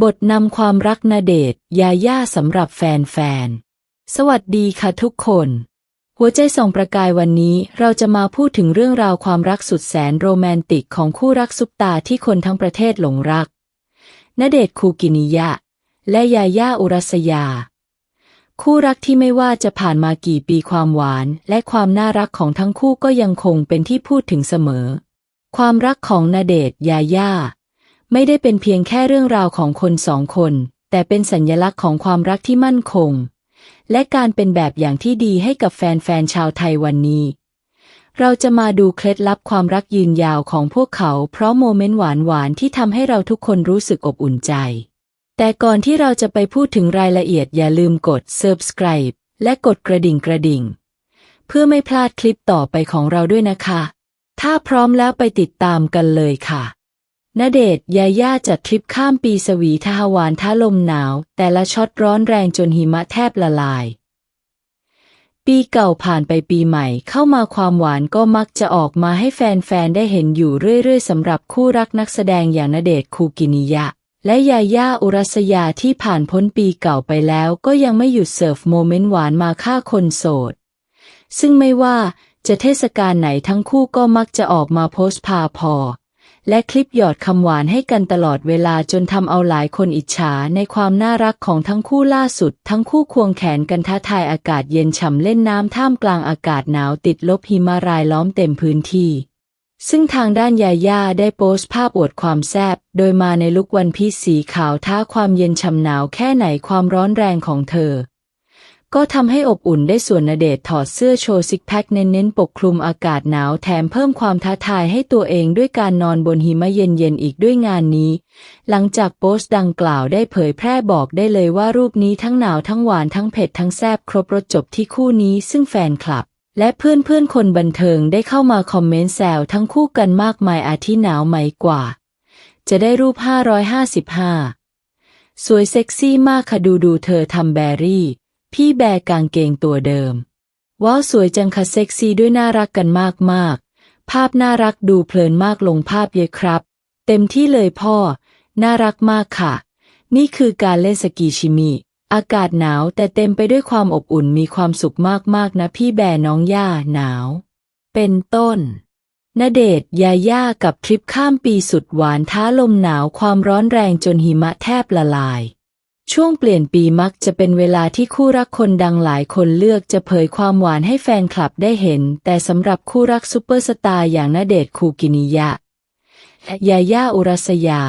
บทนำความรักนาเดชยาย่าสำหรับแฟนๆ สวัสดีค่ะทุกคน หัวใจส่องประกายวันนี้เราจะมาพูดถึงเรื่องราวความรักสุดแสนโรแมนติกของคู่รักซุปตาที่คนทั้งประเทศหลงรักณเดชคูกินิยะ และยาย่าอุรัสยา คู่รักที่ไม่ว่าจะผ่านมากี่ปีความหวาน และความน่ารักของทั้งคู่ก็ยังคงเป็นที่พูดถึงเสมอ ความรักของณเดชยาย่า ไม่ได้เป็นเพียงแค่เรื่องราวของคนสองคน แต่เป็นสัญลักษณ์ของความรักที่มั่นคง และการเป็นแบบอย่างที่ดีให้กับแฟนๆชาวไทยวันนี้ เราจะมาดูเคล็ดลับความรักยืนยาวของพวกเขา เพราะโมเมนต์หวานๆที่ทำให้เราทุกคนรู้สึกอบอุ่นใจ แต่ก่อนที่เราจะไปพูดถึงรายละเอียดอย่าลืมกด subscribe และกดกระดิ่งกระดิ่ง เพื่อไม่พลาดคลิปต่อไปของเราด้วยนะคะ ถ้าพร้อมแล้วไปติดตามกันเลยค่ะ ณเดชยาย่าจัดทริปข้ามปีสวีทหวานท้าลมหนาว แต่ละช็อตร้อนแรงจนหิมะแทบละลาย ปีเก่าผ่านไปปีใหม่เข้ามาความหวานก็มักจะออกมาให้แฟนๆ ได้เห็นอยู่เรื่อยๆสำหรับคู่รักนักแสดงอย่างณเดชคูกินิยะ และยาย่าอุรัสยาที่ผ่านพ้นปีเก่าไปแล้วก็ยังไม่หยุดเสิร์ฟโมเมนต์หวานมาฆ่าคนโสด ซึ่งไม่ว่าจะเทศกาลไหนทั้งคู่ก็มักจะออกมาโพสต์พาพอ และคลิปหยอดคำหวานให้กันตลอดเวลาจนทำเอาหลายคนอิจฉาในความน่ารักของทั้งคู่ล่าสุด ทั้งคู่ควงแขนกันท้าทายอากาศเย็นฉ่ำเล่นน้ำท่ามกลางอากาศหนาวติดลบหิมะรายล้อมเต็มพื้นที่ ซึ่งทางด้านยาย่าได้โพสต์ภาพอวดความแซบโดยมาในลุควันพีซสีขาวท้าความเย็นฉ่ำหนาวแค่ไหนความร้อนแรงของเธอ ก็ทำให้อบอุ่นได้ส่วนเดชถอดเสื้อโชว์ซิกแพคเน้นๆปกคลุมอากาศหนาวแถมเพิ่มความท้าทายให้ตัวเองด้วยการนอนบนหิมะเย็นๆอีกด้วยงานนี้ หลังจากโพสต์ดังกล่าวได้เผยแพร่บอกได้เลยว่ารูปนี้ทั้งหนาวทั้งหวานทั้งเผ็ดทั้งแซ่บครบรสจบที่คู่นี้ซึ่งแฟนคลับ และเพื่อนๆคนบันเทิงได้เข้ามาคอมเมนต์แซวทั้งคู่กันมากมายอาทิหนาวไหมกว่า จะได้รูป 555 สวยเซ็กซี่มากค่ะดูดูเธอทำแบรี่ พี่แบกางเกงตัวเดิม ว้าวสวยจังค่ะเซ็กซี่ด้วยน่ารักกันมากมากภาพน่ารักดูเพลินมากลงภาพเยอะครับ เต็มที่เลยพ่อ น่ารักมากค่ะ นี่คือการเล่นสกีชิมิ อากาศหนาวแต่เต็มไปด้วยความอบอุ่นมีความสุขมากๆนะพี่แบน้องย่าหนาว เป็นต้นณเดชน์ยาย่ากับทริปข้ามปีสุดหวานท้าลมหนาวความร้อนแรงจนหิมะแทบละลาย ช่วงเปลี่ยนปีมักจะเป็นเวลาที่คู่รักคนดังหลายคนเลือกจะเผยความหวานให้แฟนคลับได้เห็น แต่สำหรับคู่รักซูเปอร์สตาร์อย่างณเดชคูกินิยะยาย่าอุรัสยา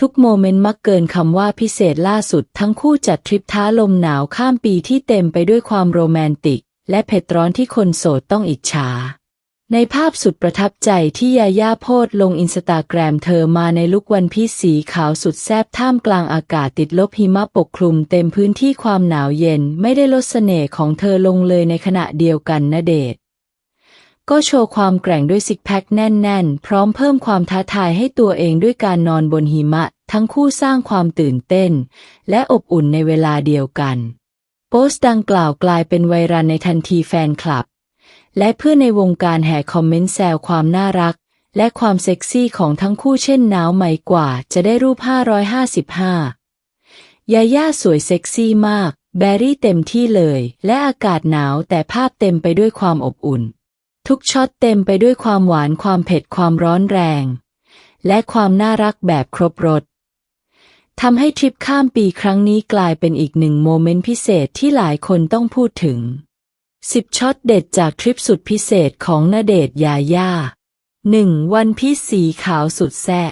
ทุกโมเมนต์มักเกินคำว่าพิเศษล่าสุดทั้งคู่จัดทริปท้าลมหนาวข้ามปีที่เต็มไปด้วยความโรแมนติก และเผ็ดร้อนที่คนโสดต้องอิจฉา ในภาพสุดประทับใจที่ยาย่าโพสลงอินสตาแกรมเธอมาในลุควันพีสีขาวสุดแซบท่ามกลางอากาศติดลบหิมะปกคลุมเต็มพื้นที่ความหนาวเย็นไม่ได้ลดเสน่ห์ของเธอลงเลยในขณะเดียวกันนะเดชก็โชว์ความแกร่งด้วยซิกแพคแน่นๆ พร้อมเพิ่มความท้าทายให้ตัวเองด้วยการนอนบนหิมะ ทั้งคู่สร้างความตื่นเต้น และอบอุ่นในเวลาเดียวกัน โพสต์ดังกล่าวกลายเป็นไวรัลในทันทีแฟนคลับ และเพื่อนในวงการแห่คอมเมนต์แซวความน่ารัก และความเซ็กซี่ของทั้งคู่เช่นหนาวไหมกว่าจะได้รูป 555 ยาย่าสวยเซ็กซี่มาก แบรี่เต็มที่เลย และอากาศหนาวแต่ภาพเต็มไปด้วยความอบอุ่น ทุกช็อตเต็มไปด้วยความหวานความเผ็ดความร้อนแรง และความน่ารักแบบครบรสทำให้ทริปข้ามปีครั้งนี้กลายเป็นอีกหนึ่งโมเมนต์พิเศษที่หลายคนต้องพูดถึง 10ช็อตเด็ดจากทริปสุดพิเศษของณเดชน์ยาย่า 1. วันพีซสีขาวสุดแซ่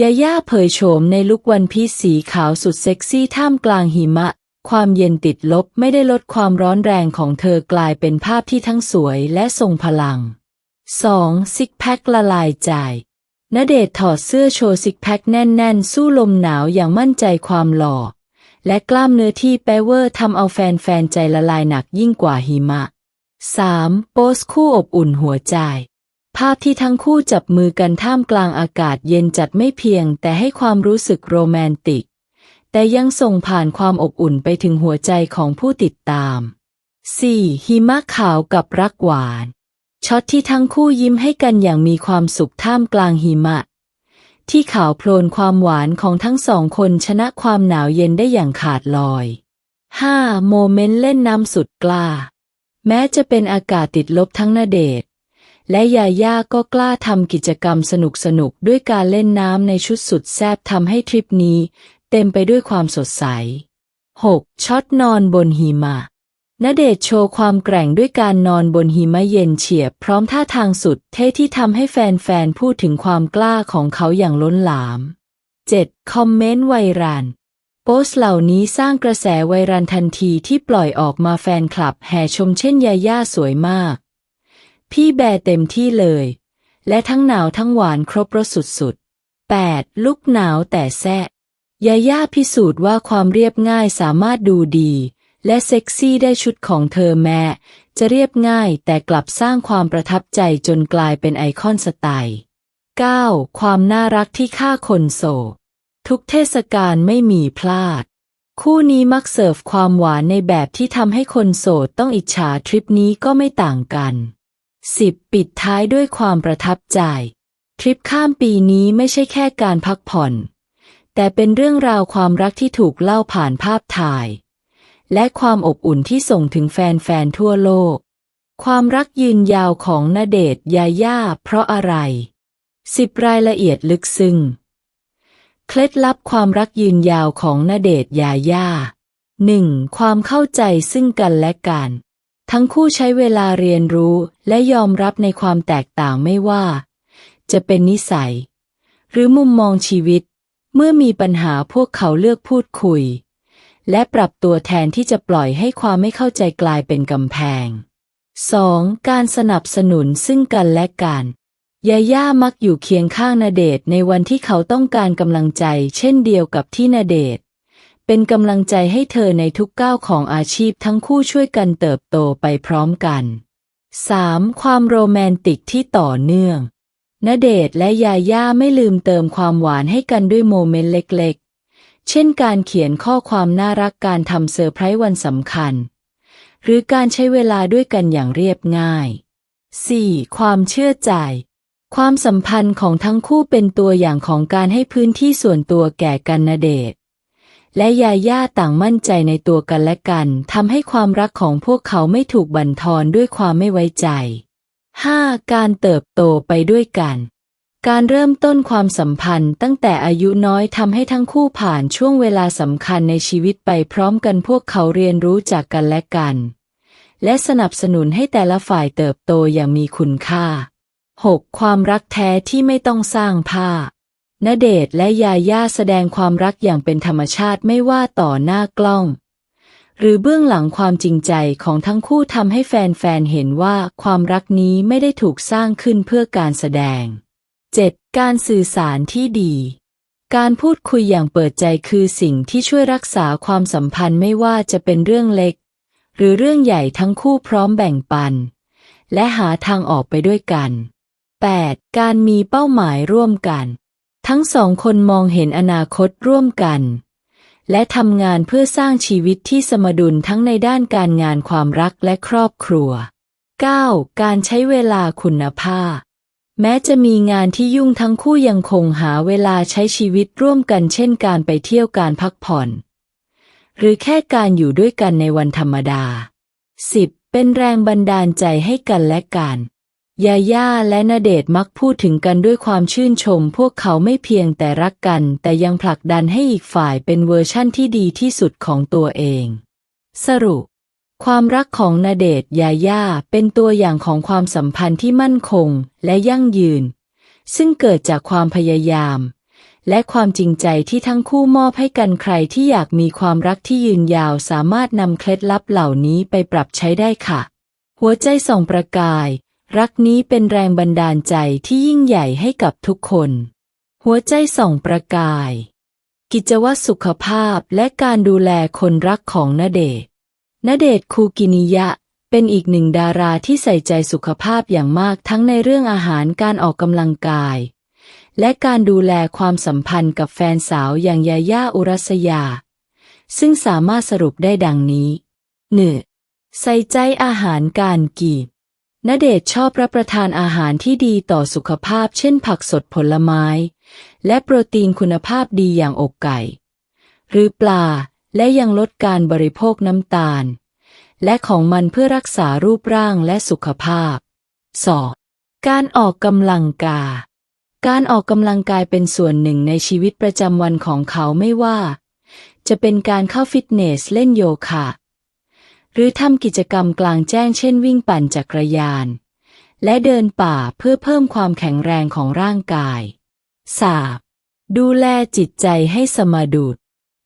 ยาย่าเผยโฉมในลุควันพีซสีขาวสุดเซ็กซี่ท่ามกลางหิมะ ความเย็นติดลบไม่ได้ลดความร้อนแรงของเธอกลายเป็นภาพที่ทั้งสวยและทรงพลัง 2. ซิกแพคละลายใจณเดชน์ถอดเสื้อโชว์ซิกแพคแน่น ๆ สู้ลมหนาวอย่างมั่นใจความหล่อ และกล้ามเนื้อที่แปเวอร์ทำเอาแฟนๆใจละลายหนักยิ่งกว่าหิมะ 3. โพสคู่อบอุ่นหัวใจ ภาพที่ทั้งคู่จับมือกันท่ามกลางอากาศเย็นจัดไม่เพียง แต่ให้ความรู้สึกโรแมนติก แต่ยังส่งผ่านความอบอุ่นไปถึงหัวใจของผู้ติดตาม 4. หิมะขาวกับรักหวาน ช็อตที่ทั้งคู่ยิ้มให้กันอย่างมีความสุขท่ามกลางหิมะ ที่ขาวโพลนความหวานของทั้งสองคนชนะความหนาวเย็นได้อย่างขาดลอย 5. โมเมนต์เล่นน้ำสุดกล้า แม้จะเป็นอากาศติดลบทั้งนาเดชและยาย่าก็กล้าทำกิจกรรมสนุกๆด้วยการเล่นน้ำในชุดสุดแซบทำให้ทริปนี้ เต็มไปด้วยความสดใส 6. ช็อตนอนบนหิมะ ณเดชโชว์ความแกร่งด้วยการนอนบนหิมะเย็นเฉียบ พร้อมท่าทางสุดเท่ที่ทำให้แฟนๆ พูดถึงความกล้าของเขาอย่างล้นหลาม 7. คอมเมนต์ไวรัลโพสเหล่านี้สร้างกระแสไวรัลทันทีที่ปล่อยออกมาแฟนคลับแห่ชมเช่นยาย่าสวยมาก พี่แบร์เต็มที่เลย และทั้งหนาวทั้งหวานครบรสสุดๆ 8. ลุกหนาวแต่แซ่ยาย่าพิสูจน์ว่าความเรียบง่ายสามารถดูดี และเซ็กซี่ได้ชุดของเธอแม้ จะเรียบง่ายแต่กลับสร้างความประทับใจจนกลายเป็นไอคอนสไตล์ 9. ความน่ารักที่ฆ่าคนโสดทุกเทศกาลไม่มีพลาด คู่นี้มักเสิร์ฟความหวานในแบบที่ทำให้คนโสดต้องอิจฉาทริปนี้ก็ไม่ต่างกัน 10. ปิดท้ายด้วยความประทับใจ ทริปข้ามปีนี้ไม่ใช่แค่การพักผ่อน แต่เป็นเรื่องราวความรักที่ถูกเล่าผ่านภาพถ่าย และความอบอุ่นที่ส่งถึงแฟนๆทั่วโลก ความรักยืนยาวของณเดชยาย่าเพราะอะไรสิบรายละเอียดลึกซึ้งเคล็ดลับความรักยืนยาวของณเดชยาย่าหนึ่งความเข้าใจซึ่งกันและกัน ทั้งคู่ใช้เวลาเรียนรู้และยอมรับในความแตกต่างไม่ว่า จะเป็นนิสัย หรือมุมมองชีวิต เมื่อมีปัญหาพวกเขาเลือกพูดคุย และปรับตัวแทนที่จะปล่อยให้ความไม่เข้าใจกลายเป็นกำแพง 2. การสนับสนุนซึ่งกันและกันยาย่ามักอยู่เคียงข้างนาเดชในวันที่เขาต้องการกำลังใจ เช่นเดียวกับที่นาเดชเป็นกำลังใจให้เธอในทุกก้าวของอาชีพทั้งคู่ช่วยกันเติบโตไปพร้อมกัน 3. ความโรแมนติกที่ต่อเนื่องณเดชและยาย่าไม่ลืมเติมความหวานให้กันด้วยโมเมนต์เล็ก เช่นการเขียนข้อความน่ารักการทำเซอร์ไพรส์วันสำคัญ หรือการใช้เวลาด้วยกันอย่างเรียบง่าย 4. ความเชื่อใจ ความสัมพันธ์ของทั้งคู่เป็นตัวอย่างของการให้พื้นที่ส่วนตัวแก่กันนาเดชและยาย่าต่างมั่นใจในตัวกันและกันทำให้ความรักของพวกเขาไม่ถูกบั่นทอนด้วยความไม่ไว้ใจ 5. การเติบโตไปด้วยกัน การเริ่มต้นความสัมพันธ์ตั้งแต่อายุน้อยทำให้ทั้งคู่ผ่านช่วงเวลาสำคัญในชีวิตไปพร้อมกันพวกเขาเรียนรู้จากกันและกัน และสนับสนุนให้แต่ละฝ่ายเติบโตอย่างมีคุณค่า 6. ความรักแท้ที่ไม่ต้องสร้างภาพณเดชน์และยาย่าแสดงความรักอย่างเป็นธรรมชาติไม่ว่าต่อหน้ากล้อง หรือเบื้องหลังความจริงใจของทั้งคู่ทำให้แฟนๆเห็นว่าความรักนี้ไม่ได้ถูกสร้างขึ้นเพื่อการแสดง 7. การสื่อสารที่ดี การพูดคุยอย่างเปิดใจคือสิ่งที่ช่วยรักษาความสัมพันธ์ไม่ว่าจะเป็นเรื่องเล็ก หรือเรื่องใหญ่ทั้งคู่พร้อมแบ่งปัน และหาทางออกไปด้วยกัน 8. การมีเป้าหมายร่วมกัน ทั้งสองคนมองเห็นอนาคตร่วมกัน และทำงานเพื่อสร้างชีวิตที่สมดุลทั้งในด้านการงานความรักและครอบครัว 9. การใช้เวลาคุณภาพ แม้จะมีงานที่ยุ่งทั้งคู่ยังคงหาเวลาใช้ชีวิตร่วมกันเช่นการไปเที่ยวการพักผ่อน หรือแค่การอยู่ด้วยกันในวันธรรมดา 10. เป็นแรงบันดาลใจให้กันและกันยาย่าและณเดชมักพูดถึงกันด้วยความชื่นชม พวกเขาไม่เพียงแต่รักกัน แต่ยังผลักดันให้อีกฝ่ายเป็นเวอร์ชั่นที่ดีที่สุดของตัวเอง สรุป ความรักของณเดชยาย่าเป็นตัวอย่างของความสัมพันธ์ที่มั่นคงและยั่งยืน ซึ่งเกิดจากความพยายาม และความจริงใจที่ทั้งคู่มอบให้กันใครที่อยากมีความรักที่ยืนยาวสามารถนำเคล็ดลับเหล่านี้ไปปรับใช้ได้ค่ะ หัวใจส่องประกาย รักนี้เป็นแรงบันดาลใจที่ยิ่งใหญ่ให้กับทุกคน หัวใจส่องประกาย กิจวัตรสุขภาพและการดูแลคนรักของณเดช ณเดชคูกินิยะ เป็นอีกหนึ่งดาราที่ใส่ใจสุขภาพอย่างมากทั้งในเรื่องอาหารการออกกำลังกาย และการดูแลความสัมพันธ์กับแฟนสาวอย่างยาย่าอุรัสยา ซึ่งสามารถสรุปได้ดังนี้ 1. ใส่ใจอาหารการกินณเดชชอบรับประทานอาหารที่ดีต่อสุขภาพเช่นผักสดผลไม้ และโปรตีนคุณภาพดีอย่างอกไก่ หรือปลา และยังลดการบริโภคน้ำตาล และของมันเพื่อรักษารูปร่างและสุขภาพ 2. การออกกำลังกาย การออกกำลังกายเป็นส่วนหนึ่งในชีวิตประจำวันของเขาไม่ว่า จะเป็นการเข้าฟิตเนสเล่นโยคะหรือทำกิจกรรมกลางแจ้งเช่นวิ่งปั่นจักรยาน และเดินป่าเพื่อเพิ่มความแข็งแรงของร่างกาย 3. ดูแลจิตใจให้สมดุล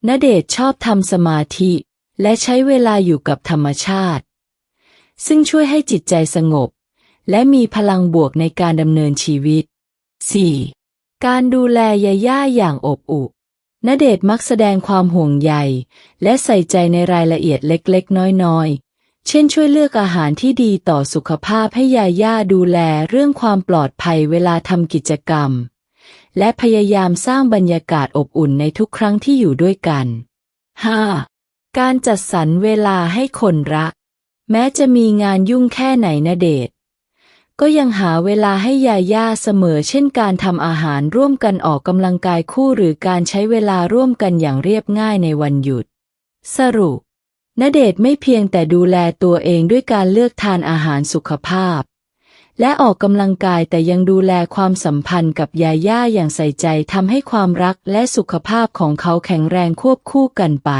ณเดชชอบทำสมาธิ และใช้เวลาอยู่กับธรรมชาติ ซึ่งช่วยให้จิตใจสงบ และมีพลังบวกในการดำเนินชีวิต 4. การดูแลยาย่าอย่างอบอุ่นณเดชมักแสดงความห่วงใย และใส่ใจในรายละเอียดเล็กๆ น้อยๆ เช่นช่วยเลือกอาหารที่ดีต่อสุขภาพให้ยาย่าดูแลเรื่องความปลอดภัยเวลาทำกิจกรรม และพยายามสร้างบรรยากาศอบอุ่นในทุกครั้งที่อยู่ด้วยกัน 5. การจัดสรรเวลาให้คนรัก แม้จะมีงานยุ่งแค่ไหนณเดชก็ยังหาเวลาให้ยาย่าเสมอเช่นการทำอาหารร่วมกันออกกำลังกายคู่หรือการใช้เวลาร่วมกันอย่างเรียบง่ายในวันหยุด สรุปณเดชไม่เพียงแต่ดูแลตัวเองด้วยการเลือกทานอาหารสุขภาพ และออกกำลังกายแต่ยังดูแลความสัมพันธ์กับยาย่าอย่างใส่ใจทำให้ความรักและสุขภาพของเขาแข็งแรงควบคู่กันไป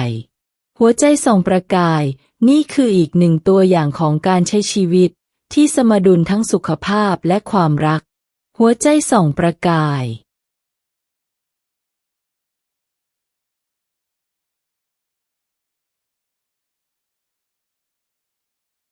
หัวใจส่องประกาย นี่คืออีกหนึ่งตัวอย่างของการใช้ชีวิต ที่สมดุลทั้งสุขภาพและความรัก หัวใจส่องประกาย